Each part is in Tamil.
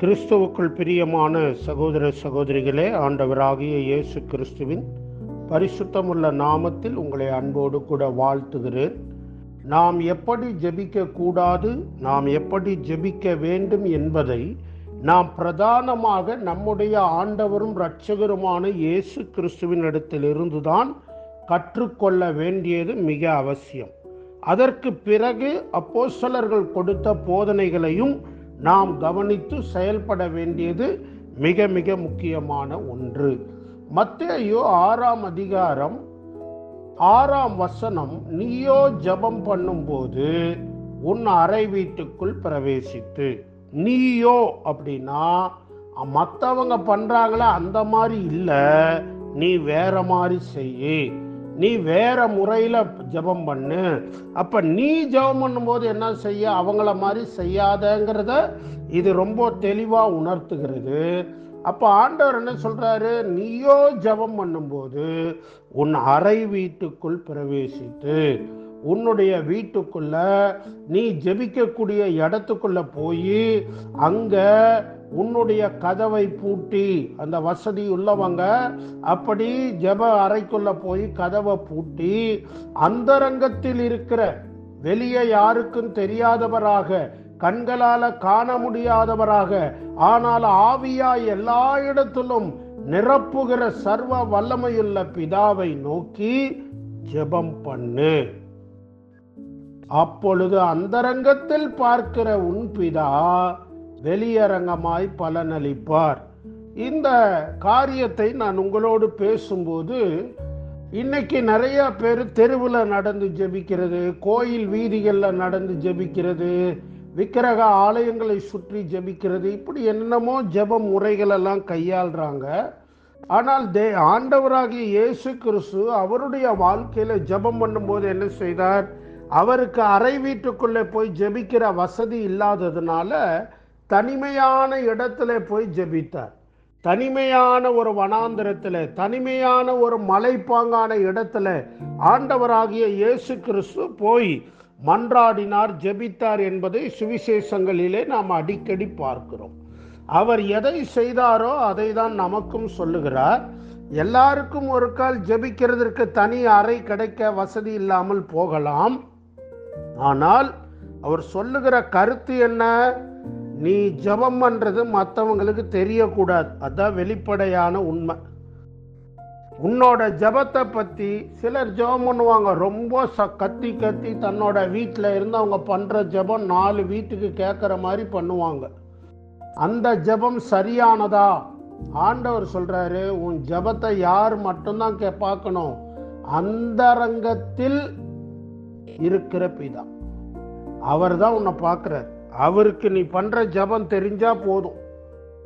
கிறிஸ்துவுக்குள் பிரியமான சகோதர சகோதரிகளே ஆண்டவராகிய இயேசு கிறிஸ்துவின் பரிசுத்தமுள்ள நாமத்தில் உங்களை அன்போடு கூட வாழ்த்துகிறேன். நாம் எப்படி ஜெபிக்க கூடாது நாம் எப்படி ஜெபிக்க வேண்டும் என்பதை நாம் பிரதானமாக நம்முடைய ஆண்டவரும் இரட்சகருமான இயேசு கிறிஸ்துவின் இடத்திலிருந்து தான் கற்றுக்கொள்ள வேண்டியது மிக அவசியம். அதற்கு பிறகு அப்போஸ்தலர்கள் கொடுத்த போதனைகளையும் நாம் கவனித்து செயல்பட வேண்டியது மிக மிக முக்கியமான ஒன்று. மத்தேயோ ஆறாம் அதிகாரம் ஆறாம் வசனம் நீயோ ஜெபம் பண்ணும்போது உன் அறை வீட்டுக்குள் பிரவேசித்து. நீயோ அப்படின்னா மற்றவங்க பண்றாங்களே? அந்த மாதிரி இல்லை. நீ வேற மாதிரி செய்யு. நீ வேற முறையில் ஜெபம் பண்ணு. அப்போ நீ ஜெபம் பண்ணும்போது என்ன செய்ய? அவங்கள மாதிரி செய்யாதங்கிறத இது ரொம்ப தெளிவாக உணர்த்துகிறது. அப்போ ஆண்டவர் என்ன சொல்கிறாரு நீயோ ஜெபம் பண்ணும்போது உன் அறை வீட்டுக்குள் பிரவேசித்து உன்னுடைய வீட்டுக்குள்ள நீ ஜெபிக்கக்கூடிய இடத்துக்குள்ள போய் அங்க உன்னுடைய கதவை பூட்டி அந்த வசதி உள்ளவங்க அப்படி ஜெப அறைக்குள்ள போய் கதவை பூட்டி அந்தரங்கத்தில் இருக்கிற வெளியே யாருக்கும் தெரியாதவராக கண்களால காண முடியாதவராக ஆனால் ஆவியா எல்லா இடத்திலும் நிரப்புகிற சர்வ வல்லமையுள்ள பிதாவை நோக்கி ஜெபம் பண்ணு. அப்பொழுது அந்தரங்கத்தில் பார்க்கிற உன் பிதா வெளியரங்கமாய் பலனளிப்பார். இந்த காரியத்தை நான் உங்களோடு பேசும்போது இன்னைக்கு நிறைய பேர் தெருவில் நடந்து ஜெபிக்கிறது கோயில் வீதிகளில் நடந்து ஜெபிக்கிறது விக்கிரக ஆலயங்களை சுற்றி ஜெபிக்கிறது இப்படி என்னென்னமோ ஜெப முறைகளெல்லாம் கையாளுறாங்க. ஆனால் தே ஆண்டவராகிய இயேசு கிறிஸ்து அவருடைய வாழ்க்கையில் ஜெபம் பண்ணும்போது என்ன செய்தார்? அவருக்கு அறை வீட்டுக்குள்ளே போய் ஜெபிக்கிற வசதி இல்லாததுனால தனிமையான இடத்துல போய் ஜெபித்தார். தனிமையான ஒரு வனாந்திரத்தில் தனிமையான ஒரு மலைப்பாங்கான இடத்துல ஆண்டவராகிய இயேசு கிறிஸ்து போய் மன்றாடினார் ஜெபித்தார் என்பதை சுவிசேஷங்களிலே நாம் அடிக்கடி பார்க்கிறோம். அவர் எதை செய்தாரோ அதை தான் நமக்கும் சொல்லுகிறார். எல்லாருக்கும் ஒரு கால் ஜெபிக்கிறதற்கு தனி அறை கிடைக்க வசதி இல்லாமல் போகலாம். ஆனால் அவர் சொல்லுகிற கருத்து என்ன? நீ ஜபம் பண்றது மற்றவங்களுக்கு தெரியக்கூடாது. அதான் வெளிப்படையான உண்மை. உன்னோட ஜபத்தை பற்றி சிலர் ஜெபம் பண்ணுவாங்க. ரொம்ப ச கத்தி கத்தி தன்னோட வீட்டில் இருந்து அவங்க பண்ணுற ஜபம் நாலு வீட்டுக்கு கேட்குற மாதிரி பண்ணுவாங்க. அந்த ஜபம் சரியானதா? ஆண்டவர் சொல்கிறாரு உன் ஜபத்தை யார் மட்டும்தான் கே பார்க்கணும். அந்தரங்கத்தில் இருக்கிற பிதா. அவர் தான் உன்னை பார்க்குறார். அவருக்கு நீ பண்ற ஜபம் தெரிஞ்சா போதும்.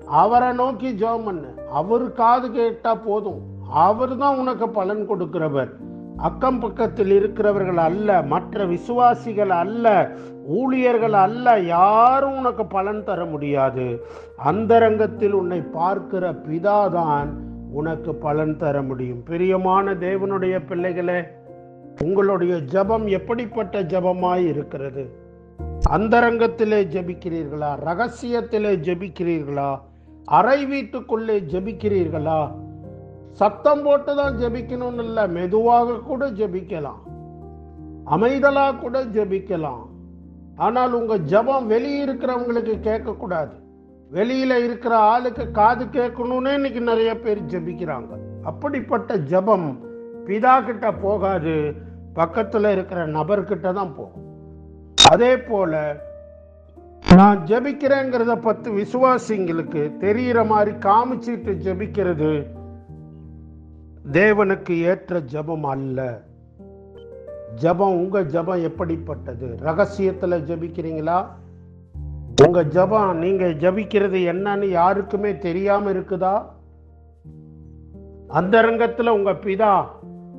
அவரை நோக்கி ஜபம் பண்ணு. அவர் காது கேட்டா போதும். அவர் தான் உனக்கு பலன் கொடுக்கிறவர். அக்கம் பக்கத்தில் இருக்கிறவர்கள் அல்ல மற்ற விசுவாசிகள் அல்ல ஊழியர்கள் அல்ல யாரும் உனக்கு பலன் தர முடியாது. அந்தரங்கத்தில் உன்னை பார்க்கிற பிதாதான் உனக்கு பலன் தர முடியும். பிரியமான தேவனுடைய பிள்ளைகளே உங்களுடைய ஜபம் எப்படிப்பட்ட ஜபமாய் இருக்கிறது? அந்தரங்கத்திலே ஜபிக்கிறீர்களா? ரகசியத்திலே ஜபிக்கிறீர்களா? அறை வீட்டுக்குள்ளே ஜபிக்கிறீர்களா? சத்தம் போட்டு தான் ஜபிக்கணும்னு இல்லை மெதுவாக கூட ஜபிக்கலாம். அமைதலா கூட ஜபிக்கலாம். ஆனால் உங்க ஜபம் வெளியே இருக்கிறவங்களுக்கு கேட்கக்கூடாது. வெளியில இருக்கிற ஆளுக்கு காது கேட்கணும்னு இன்னைக்கு நிறைய பேர் ஜபிக்கிறாங்க. அப்படிப்பட்ட ஜபம் பிதா கிட்ட போகாது பக்கத்தில் இருக்கிற நபர்கிட்ட தான் போகும் அதே போல நான் ஜபிக்கிறேங்கிறத பத்து விசுவாசிங்களுக்கு தெரிகிற மாதிரி காமிச்சிட்டு ஜபிக்கிறது தேவனுக்கு ஏற்ற ஜபம் அல்ல. ஜபம் உங்க ஜபம் எப்படிப்பட்டது? ரகசியத்துல ஜபிக்கிறீங்களா? உங்க ஜபம் நீங்க ஜபிக்கிறது என்னன்னு யாருக்குமே தெரியாம இருக்குதா? அந்த ரங்கத்துல உங்க பிதா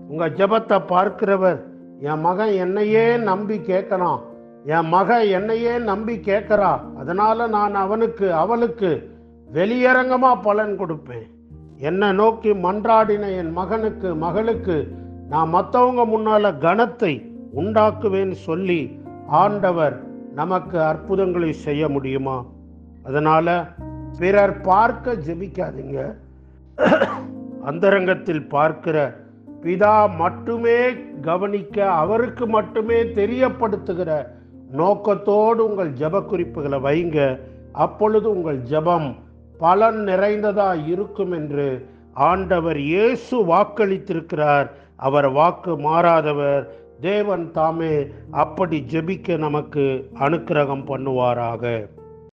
உங்கள் ஜபத்தை பார்க்கிறவர் என் மகன் என்னையே நம்பி கேட்கணும் என் மக என்னையே நம்பி கேட்குறா. அதனால நான் அவனுக்கு அவளுக்கு வெளியரங்கமாக பலன் கொடுப்பேன். என்னை நோக்கி மன்றாடின என் மகனுக்கு மகளுக்கு நான் மற்றவங்க முன்னால் கனத்தை உண்டாக்குவேன் சொல்லி ஆண்டவர் நமக்கு அற்புதங்களை செய்ய முடியுமா? அதனால் பிறர் பார்க்க ஜெபிக்காதீங்க. அந்தரங்கத்தில் பார்க்கிற பிதா மட்டுமே கவனிக்க அவருக்கு மட்டுமே தெரியப்படுத்துகிற நோக்கத்தோடு உங்கள் ஜப குறிப்புகளை வைங்க. அப்பொழுது உங்கள் ஜெபம் பலன் நிறைந்ததா இருக்கும் என்று ஆண்டவர் இயேசு வாக்களித்திருக்கிறார். அவர் வாக்கு மாறாதவர் தேவன் தாமே அப்படி ஜெபிக்க நமக்கு அனுக்கிரகம் பண்ணுவாராக.